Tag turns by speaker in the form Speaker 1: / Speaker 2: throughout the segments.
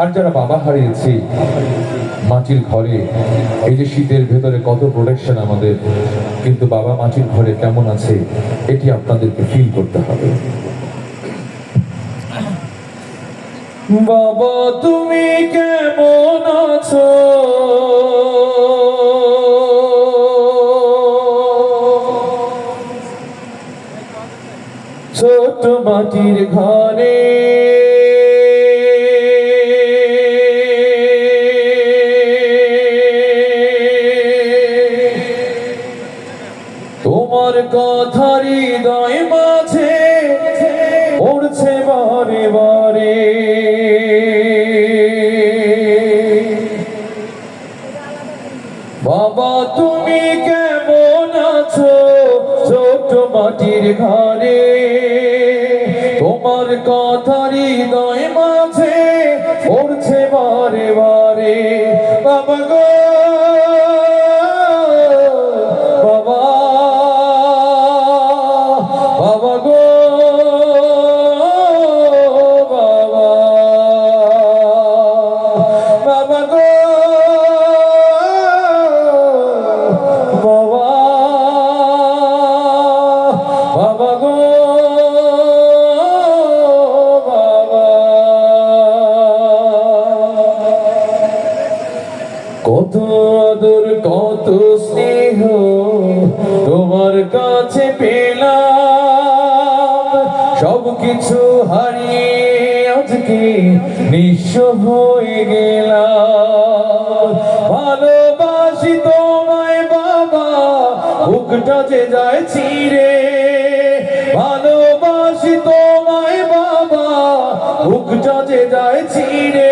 Speaker 1: আর যারা বাবা হারিয়েছি, মাটির ঘরে, এই যে শীতের ভেতরে কত প্রোটেকশন আমাদের, কিন্তু বাবা মাটির ঘরে কেমন আছে, এটি আপনাদেরকে ফিল করতে হবে। বাবা, তুমি কেমন আছো? ছোট মাটির ঘরে হৃদয় মাঝে পড়ছে বারে বারে। বাবা, তুমি কেমন আছো? ছোট মাটির ঘরে। তোমার কথা হৃদয় মাঝে পড়ছে কত স্নেহ তোমার কাছে পেলাম। সব কিছু হারিয়ে আজকে নিঃস্ব হয়ে গেলাম। ভালোবাসি তোমায় বাবা, বুকটা যে যায় ছিঁড়ে ভালোবাসি তোমায় বাবা, বুকটা যে যায় ছিঁড়ে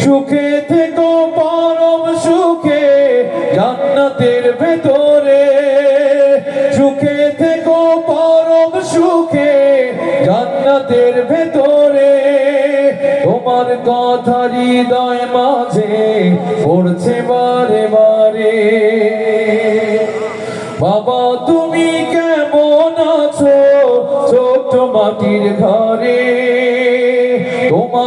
Speaker 1: সুখে থেকো, পরম সুখে, জান্নাতের ভেতরে। সুখে থেকো, পরম সুখে, জান্নাতের ভেতরে। তোমার কথা হৃদয় মাঝে পড়ছে বারে বারে। বাবা, তুমি কেমন আছো ছোট মাটির ঘরে?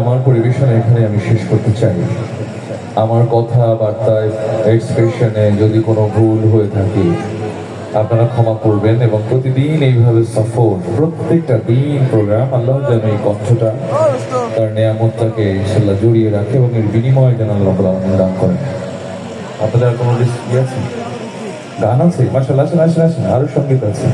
Speaker 1: আমার পরিবেশনা এখানে আমি শেষ করতে চাই। আমার কথাবার্তায় এক্সপ্রেশনে যদি কোনো ভুল হয়ে থাকে, আপনারা ক্ষমা করবেন এবং প্রতিদিন এইভাবে সফর, প্রত্যেকটা দিন প্রোগ্রাম আল্লাহ যেন এই কণ্ঠটা, তার নেয়ামতটাকে ইনশাল্লাহ জড়িয়ে রাখে এবং এর বিনিময়ে যেন আল্লাহ আলামিন দান করেন। আপনাদের কোনো রিস্ক আছে? গান আছে? মাসাল্লাহ আসেন আসেন আসেন, আরও সংগীত আছে।